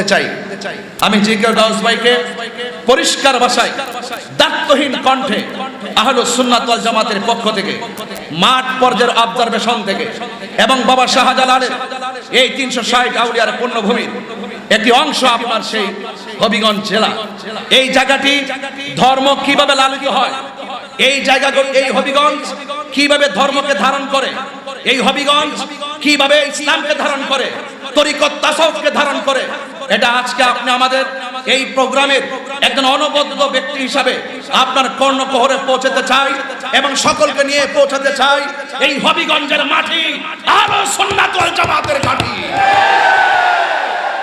করতে চাই, আমি জি কে গাউস ভাইকে পরিষ্কার ভাষায় দায়িত্বহীন কণ্ঠে আহলু সুন্নাত ওয়াল জামাতের পক্ষ থেকে, মাঠ পর্যায়ের অবজারভেশন থেকে এবং বাবা শাহজালালের এই তিনশো ষাট আউলিয়ার পূর্ণভূমির একটি অংশ আপনার সেই হবিগঞ্জ জেলা। এই জায়গাটি ধর্ম কীভাবে লালিত হয়, এই জায়গা এই হবিগঞ্জ কীভাবে ধর্মকে ধারণ করে, এই হবিগঞ্জ কীভাবে ইসলামকে ধারণ করে, তরিকত তাসাউফকে ধারণ করে এটা আজকে আপনি আমাদের এই প্রোগ্রামের একজন অনবদ্য ব্যক্তি হিসাবে আপনার কর্ণকহরে পৌঁছাতে চাই এবং সকলকে নিয়ে পৌঁছাতে চাই এই হবিগঞ্জের মাটি আরও সুন্নাত ওয়াল জামাতের ঘাটি।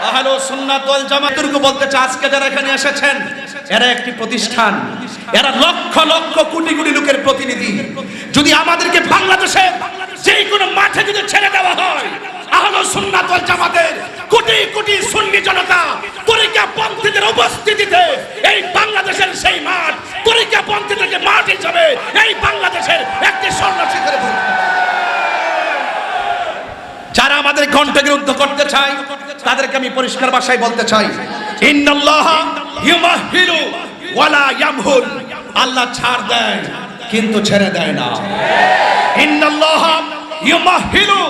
আহলো সুন্নাত জামাতুরকে বলতে চাই, আজকে যারা এখানে এসেছেন, এরা একটি প্রতিষ্ঠান। এরা লক্ষ লক্ষ কোটি কোটি লোকের প্রতিনিধি। যদি আমাদেরকে বাংলাদেশে যেই কোনো মাঠে যদি ছেড়ে দেওয়া হয় আহলো সুন্নাত ওয়াল জামাতের কোটি কোটি সুন্নি জনতা তরিকা পন্থীদের উপস্থিতিতে এই বাংলাদেশের সেই মাঠ তরিকা পন্থীদেরকে মাঠ হিসাবে এই বাংলাদেশের একটি স্বর্ণ শিখরে যারা আমাদের কণ্ঠকে রুদ্ধ করতে চায়, তাদেরকে আমি পরিষ্কার ভাষায় বলতে চাই। ইন্নাল্লাহ ইউমাহিলু ওয়ালা ইয়ামহুল আল্লাহ ছাড় দেয়, কিন্তু ছেড়ে দেয় না। ইন্নাল্লাহ ইউমাহিলু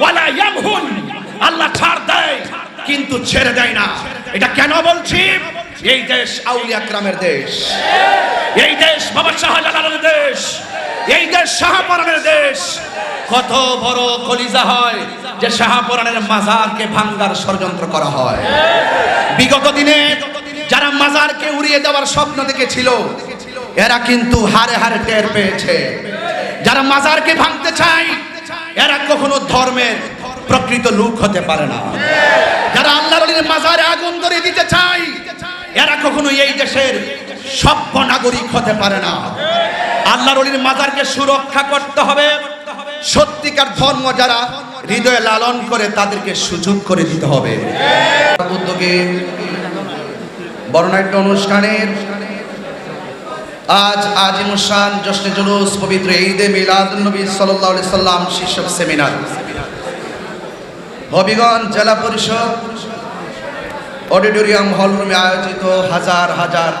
ওয়ালা ইয়ামহুল আল্লাহ ছাড় দেয়, কিন্তু ছেড়ে দেয় না। এটা কেন বলছি? এই দেশ আউলিয়া ক্রামের দেশ। এই দেশ বাবা শাহজালালের দেশ। এই দেশ শাহপরানের দেশ। কত বড় কলিজা হয় যে শাহপরানের মাজারকে ভাঙ্গার ষড়যন্ত্র করা হয়। বিগত দিনে যারা মাজারকে উড়িয়ে দেওয়ার স্বপ্ন দেখেছিল, এরা কিন্তু হারে হারে টের পেয়েছে। যারা মাজারকে ভাঙতে চায় এরা কখনো ধর্মের প্রকৃত লোক হতে পারে না। যারা আল্লাহর মাজারে আগুন ধরে দিতে চায়, এরা কখনো এই দেশের সভ্য নাগরিক হতে পারে না। আল্লাহর মাজারকে সুরক্ষা করতে হবে। সত্যিকার ধর্ম যারা হৃদয়ে লালন করে তাদেরকে সুযোগ করে দিতে হবে। উদ্যোগে বর্ণাঢ্য অনুষ্ঠানের আজ আজিমুসান জশ্নে জুলুস পবিত্র ঈদে মিলাদ নবী আলাইহি সাল্লাম শীর্ষক সেমিনার। হবিগঞ্জ জেলা পরিষদ অডিটোরিয়াম হলরুমে আয়োজিত হাজার হাজার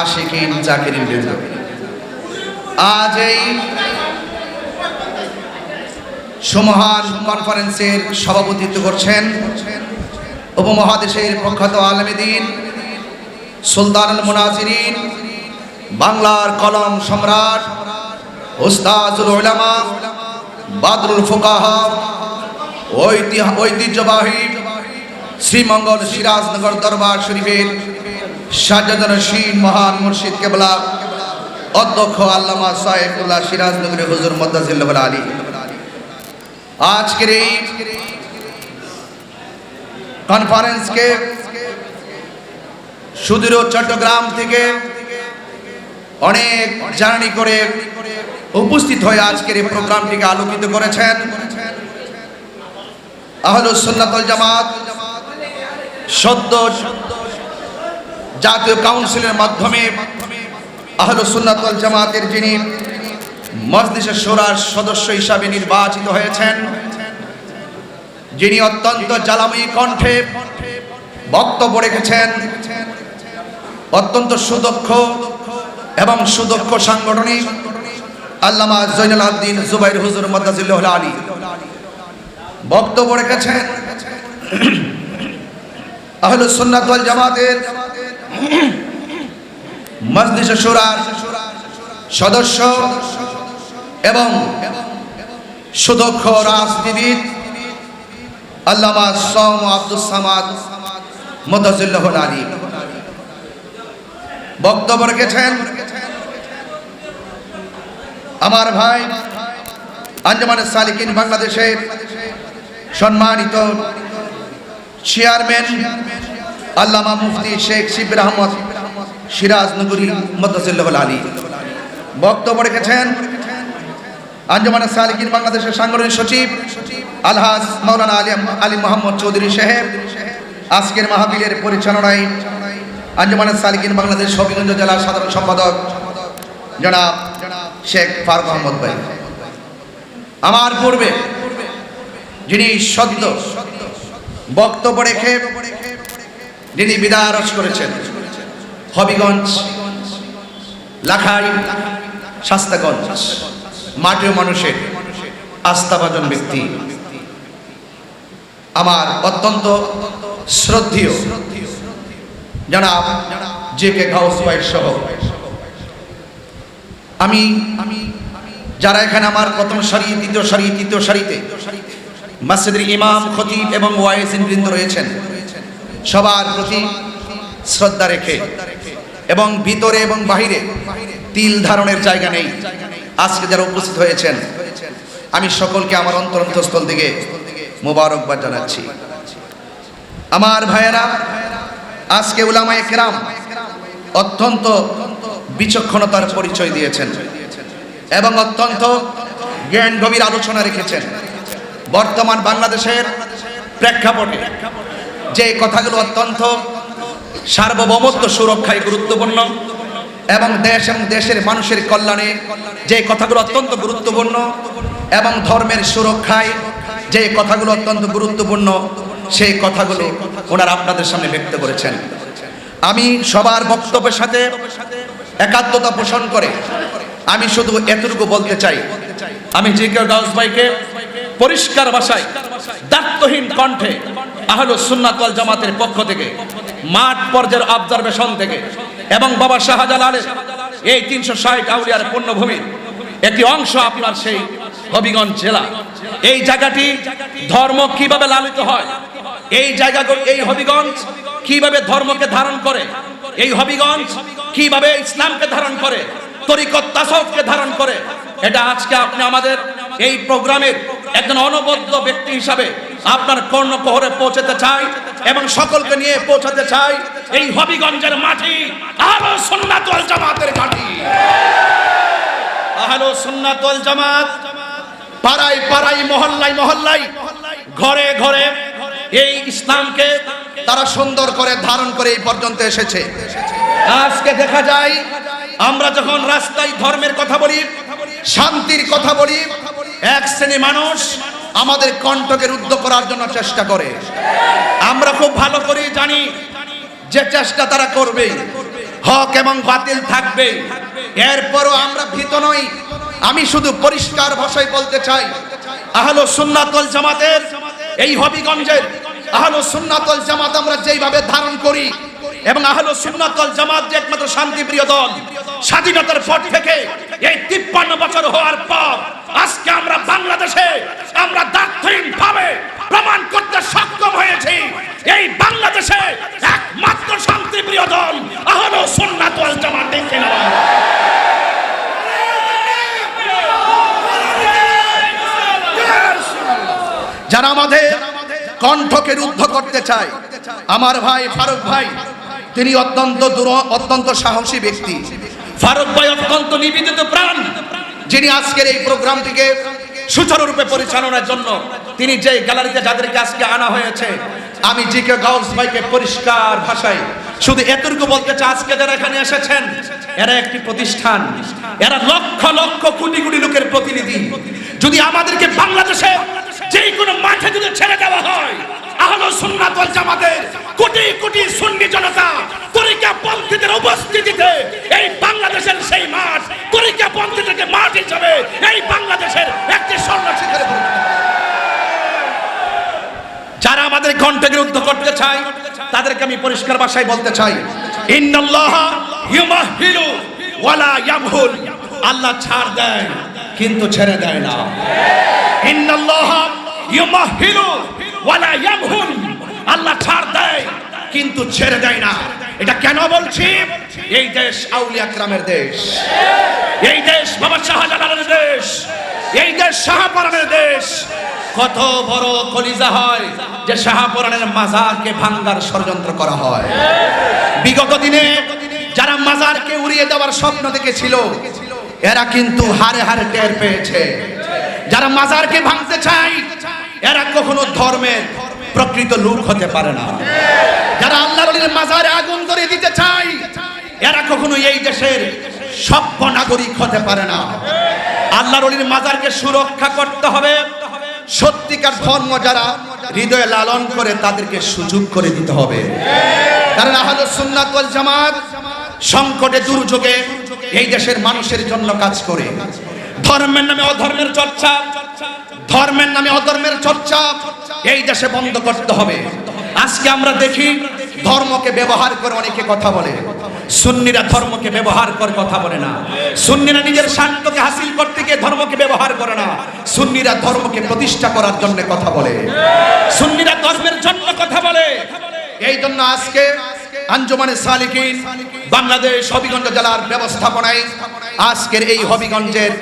আশিকিন জাকিরিন বৃন্দ আজ এই সমহান কনফারেন্সের সভাপতিত্ব করছেন উপমহাদেশের প্রখ্যাত আলমেদিন সুলতানুল মুনাজিরিন বাংলার কলম সম্রাট, উস্তাজুল উলামা, বাদরুল ফুকাহা ঐতিহ্য- ঐতিহ্যবাহী শ্রীমঙ্গল সিরাজনগর দরবার শরীফের সাজ্জাদান শীন মহান মুর্শিদ কেবলা, অধ্যক্ষ আল্লামা সাহেবুল্লাহ সিরাজনগরী হুজুর মদ্দাজিল্লাহ আলী আজকের এই কনফারেন্সকে সুদূর চট্টগ্রাম থেকে অনেক জার্নি করে উপস্থিত হয়ে আজকের এই প্রোগ্রামটিকে আলোকিত করেছেন। আহলুস সুন্নাতুল জামাত সদ্য জাতীয় কাউন্সিলের মাধ্যমে আহলুস সুন্নাতুল জামাতের যিনি মজলিসের সোরার সদস্য হিসাবে নির্বাচিত হয়েছেন, যিনি অত্যন্ত জ্বালাময়ী কণ্ঠে বক্তব্য রেখেছেন, অত্যন্ত সুদক্ষ এবং সুদক্ষ সাংগঠনিক আল্লামা জৈনুল আবদিন জুবাইর হুজুর মদ্দাজিল্লাহ আলী। বক্তব্য রেখেছেন আহলু সুন্নাত ওয়াল জামাতের মজলিস শুরার সদস্য এবং সুদক্ষ রাজনীতিবিদ আল্লামা সম আব্দুল সামাদ মদাজিল্লাহ আলী। বক্তব্য রেখেছেন আমার ভাই আঞ্জমানের সালিকিন বাংলাদেশের সম্মানিত চেয়ারম্যান আল্লামা মুফতি শেখ শিবির আহমদ সিরাজ নগরী মদাজিল্লাহ আলী। বক্তব্য রেখেছেন আঞ্জমানের সালিকিন বাংলাদেশের সাংগঠনিক সচিব আলহাজ মাওলানা আলী আলী মোহাম্মদ চৌধুরী সাহেব। আজকের মাহফিলের পরিচালনায় আঞ্জমানের সালিকিন বাংলাদেশ হবিগঞ্জ জেলার সাধারণ সম্পাদক জনাব শেখ ফারুক আহমদ ভাই। আমার পূর্বে যিনি সদ্য বক্তব্য রেখে যিনি বিদারস করেছেন, হবিগঞ্জ, লাখাই, শাস্তাগঞ্জ মাটিও মানুষের আস্থাভাজন ব্যক্তি। আমার অত্যন্ত শ্রদ্ধেয় জনাব জে কে গাউস ভাই সহ আমি, যারা এখানে আমার প্রথম সারি, দ্বিতীয় সারি, তৃতীয় সারিতে মসজিদের ইমাম, খতিব এবং ওয়াইসিন বৃন্দ রয়েছেন, সবার প্রতি শ্রদ্ধা রেখে এবং ভিতরে এবং বাহিরে তিল ধারণের জায়গা নেই। আজকে যারা উপস্থিত হয়েছেন, আমি সকলকে আমার অন্তরন্তস্থল থেকে মোবারকবাদ জানাচ্ছি। আমার ভাইয়েরা, আজকে উলামায়ে কেরাম অত্যন্ত বিচক্ষণতার পরিচয় দিয়েছেন এবং অত্যন্ত জ্ঞান গভীর আলোচনা রেখেছেন। বর্তমান বাংলাদেশের প্রেক্ষাপটে যে কথাগুলো অত্যন্ত সার্বভৌমত্ব সুরক্ষায় গুরুত্বপূর্ণ এবং দেশ এবং দেশের মানুষের কল্যাণে যে কথাগুলো অত্যন্ত গুরুত্বপূর্ণ এবং ধর্মের সুরক্ষায় যে কথাগুলো অত্যন্ত গুরুত্বপূর্ণ, সেই কথাগুলো ওনারা আপনাদের সামনে ব্যক্ত করেছেন। আমি সবার বক্তব্যের সাথে একাত্মতা পোষণ করে। আমি শুধু এতটুকু বলতে চাই। আমি জি কে গাউস ভাইকে পরিষ্কার ভাষায় দায়িত্বহীন কণ্ঠে আহলু সুন্নাত ওয়াল জামাতের পক্ষ থেকে, মাঠ পর্যায়ের অবজারভেশন থেকে এবং বাবা শাহজালালের এই তিনশো ষাট আউলিয়ার পূর্ণভূমির একটি অংশ আপনার সেই হবিগঞ্জ জেলা। এই জায়গাটি ধর্ম কীভাবে লালিত হয়? এই জায়গাগুলো এই হবিগঞ্জ কীভাবে ধর্মকে ধারণ করে? এই হবিগঞ্জ কীভাবে ইসলামকে ধারণ করে? তরিকত ধারণ করে? এটা আজকে আপনি আমাদের এই প্রোগ্রামের একজন অনবদ্য ব্যক্তি হিসাবে আপনার কর্ণকহরে পৌঁছাতে চাই এবং সকলকে নিয়ে পৌঁছাতে চাই এই হবিগঞ্জের মাটি আলো সুন্নাত ওয়াল জামাতের ঘাটি। আহলো সুন্নাত ওয়াল জামাত পাড়ায় পাড়ায়, মহল্লায় মহল্লায়, ঘরে ঘরে এই ইসলামকে তারা সুন্দর করে ধারণ করে এই পর্যন্ত এসেছে। আজকে দেখা যায়, আমরা যখন রাস্তায় ধর্মের কথা বলি, শান্তির কথা বলি, এক শ্রেণি মানুষ আমাদের কণ্ঠকে রুদ্ধ করার জন্য চেষ্টা করে। আমরা খুব ভালো করে জানি যে চেষ্টা তারা করবে। হক এবং বাতিল থাকবে। এরপরও আমরা ভীত নই। আমি শুধু পরিষ্কার ভাষায় বলতে চাই আহলো সুন্নাতল জামাতের এই হবিগঞ্জের আহলো সুন্নাতল জামাত আমরা যেইভাবে ধারণ করি, এবং আহলো সুন্নাতল জামাত যে একমাত্র শান্তিপ্রিয় দল, স্বাধীনতার পর থেকে এই তিপ্পান্ন বছর হওয়ার পর আজকে আমরা বাংলাদেশে আমরা দার্থহীন ভাবে প্রমাণ করতে সক্ষম হয়েছি, এই বাংলাদেশে একমাত্র শান্তিপ্রিয় দল আহলো সুন্নাতল জামাত দেখে নেওয়া যারা আমাদের কণ্ঠকে রুদ্ধ করতে চায় আমার ভাই ফারুক ভাই তিনি অত্যন্ত দূর অত্যন্ত সাহসী ব্যক্তি। ফারুক ভাই অত্যন্ত নিবেদিত প্রাণ। যিনি আজকের এই প্রোগ্রামটিকে সুচারুরূপে পরিচালনার জন্য তিনি যে গ্যালারিতে যাদেরকে আজকে আনা হয়েছে আমি জি কে গাউস ভাইকে পরিষ্কার ভাষায় শুধু এতটুকু বলতে চাই আজকে যারা এখানে এসেছেন এরা একটি প্রতিষ্ঠান। এরা লক্ষ লক্ষ কোটি কোটি লোকের প্রতিনিধি। যদি আমাদেরকে বাংলাদেশে যেই কোনো মাঠে যদি ছেড়ে দেওয়া হয় আহলো সুন্নাত ওয়াল জামাতের কোটি কোটি সুন্নি জনতা তরিকা পন্থীদের উপস্থিতিতে এই বাংলাদেশের সেই মাঠ, তরিকা পন্থীদেরকে মাঠ হিসাবে এই বাংলাদেশের একটি স্বর্ণ শিখরে যারা আমাদের কণ্ঠে বিরুদ্ধ করতে চায়, তাদেরকে আমি পরিষ্কার ভাষায় বলতে চাই, ইন্নাল্লাহ ইউমাহিলু ওয়ালা ইয়ামহুল। আল্লাহ ছাড় দেয়, কিন্তু ছেড়ে দেয় না। ইন্নাল্লাহ ইউমাহিলু ওয়ালা ইয়ামহুল। আল্লাহ ছাড় দেয়, কিন্তু ছেড়ে দেয় না। এটা কেন বলছি? এই দেশ আউলিয়া গ্রামের দেশ। এই দেশ বাবা শাহজালালের দেশ। এই দেশ শাহপরানের দেশ। কত বড় কলিজা হয় যে শাহপরানের মাজারকে ভাঙ্গার ষড়যন্ত্র করা হয়। বিগত দিনে যারা মাজারকে উড়িয়ে দেওয়ার স্বপ্ন দেখেছিল, এরা কিন্তু হারে হারে টের পেয়েছে। যারা মাজারকে ভাঙতে চায়, এরা কখনো ধর্মের প্রকৃত লোক হতে পারে না। যারা আল্লাহর মাজারে আগুন করে দিতে চায়, এরা কখনো এই দেশের সভ্য নাগরিক হতে পারে না। আল্লাহর অলির মাজারকে সুরক্ষা করতে হবে। সত্যিকার ধর্ম যারা হৃদয়ে লালন করে তাদেরকে সুযোগ করে দিতে হবে। কারণ আহলে সুন্নাত জামাত সংকটে, দুর্যোগে এই দেশের মানুষের জন্য কাজ করে। ধর্মের নামে অধর্মের চর্চা, ধর্মের নামে অধর্মের চর্চা এই দেশে বন্ধ করতে হবে। আজকে আমরা দেখি ধর্মকে ব্যবহার করে অনেকে কথা বলে। সুন্নিরা ধর্মকে ব্যবহার করে কথা বলে না। সুন্নিরা নিজের শান্তকে হাসিল করতে গিয়ে ধর্মকে ব্যবহার করে না। সুন্নিরা ধর্মকে প্রতিষ্ঠা করার জন্য কথা বলে। সুন্নিরা ধর্মের জন্য কথা বলে। এই জন্য আজকে আঞ্জুমানে সালিকিন বাংলাদেশ হবিগঞ্জ জেলার ব্যবস্থাপনায় আজকের এই হবিগঞ্জের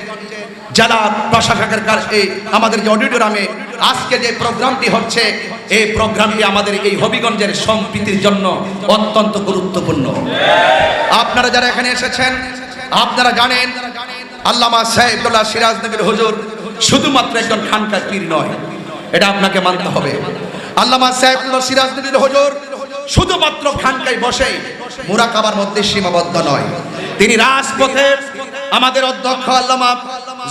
জেলা প্রশাসকের কাছে আমাদের যে অডিটোরিয়ামে, আজকে যে প্রোগ্রামটি হচ্ছে, এই প্রোগ্রামটি আমাদের এই হবিগঞ্জের সম্প্রীতির জন্য অত্যন্ত গুরুত্বপূর্ণ। আপনারা যারা এখানে এসেছেন, আপনারা জানেন, আল্লামা সাহেবুল্লাহ সিরাজ নবীর হুজুর শুধুমাত্র একজন খানকার পীর নয়, এটা আপনাকে মানতে হবে। আল্লামা সাহেবুল্লাহ সিরাজ নবীর হুজুর শুধুমাত্র খানকায় বসে মুরাকাবার মধ্যে সীমাবদ্ধ নয়। তিনি রাজপথে আমাদের অধ্যক্ষ আল্লামা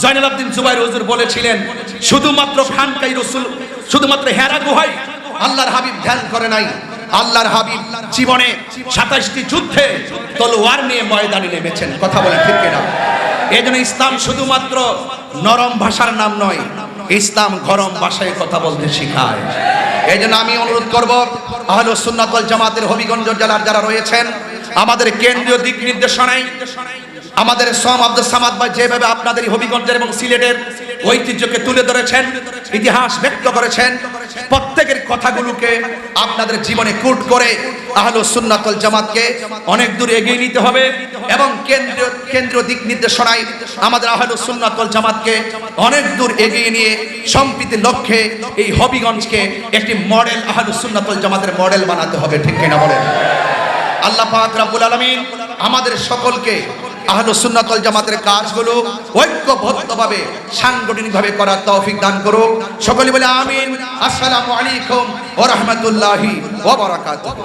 জয়নাল আব্দিন জুবাইর হুজুর বলেছিলেন, শুধুমাত্র খানকাই রসুল, শুধুমাত্র হেরা গুহাই আল্লাহর হাবিব ধ্যান করে নাই। আল্লাহর হাবিব জীবনে সাতাশটি যুদ্ধে তলোয়ার নিয়ে ময়দানে নেমেছেন। কথা বলে ঠিক কিনা? এই জন্য ইসলাম শুধুমাত্র নরম ভাষার নাম নয়, ইসলাম গরম ভাষায় কথা বলতে শেখায়। এই জন্য আমি অনুরোধ করব, আহলে সুন্নাতল জামাতের হবিগঞ্জ জেলার যারা রয়েছেন, আমাদের কেন্দ্রীয় দিক নির্দেশনায় আমাদের সোম আব্দুল সামাদ ভাই যেভাবে আপনাদের হবিগঞ্জের এবং সিলেটের ঐতিহ্যকে তুলে ধরেছেন, ইতিহাস ব্যক্ত করেছেন, প্রত্যেকের কথাগুলোকে আপনাদের জীবনে কুট করে আহলো সুন্নাতুল জামাতকে অনেক দূর এগিয়ে নিতে হবে এবং কেন্দ্রীয় কেন্দ্রীয় দিক নির্দেশনায় আমাদের আহলো সুন্নাতুল জামাতকে অনেক দূর এগিয়ে নিয়ে সম্প্রীতির লক্ষ্যে এই হবিগঞ্জকে একটি মডেল আহলো সুন্নাতুল জামাতের মডেল বানাতে হবে, ঠিক কিনা বলেন? আল্লাহ পাক আমাদের সকলকে আহলে সুন্নাতুল জামাতের কাজগুলো ঐক্যবদ্ধভাবে সাংগঠনিকভাবে করার তৌফিক দান করুন সকলে বলে আমিন। আসসালামু আলাইকুম ওয়া রাহমাতুল্লাহি ওয়া বারাকাতুহু।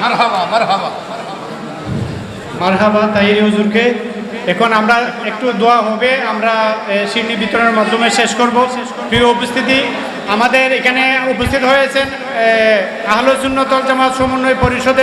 মারহাবা মারহাবা। মারহাবা তাহিরি হুজুরকে। এখন আমরা একটু দোয়া হবে আমরা সিডনি বিতরণের মাধ্যমে শেষ করব। প্রিয় উপস্থিতি আমাদের এখানে উপস্থিত হয়েছেন আহলসুন্নতল জামাত সমন্বয় পরিষদের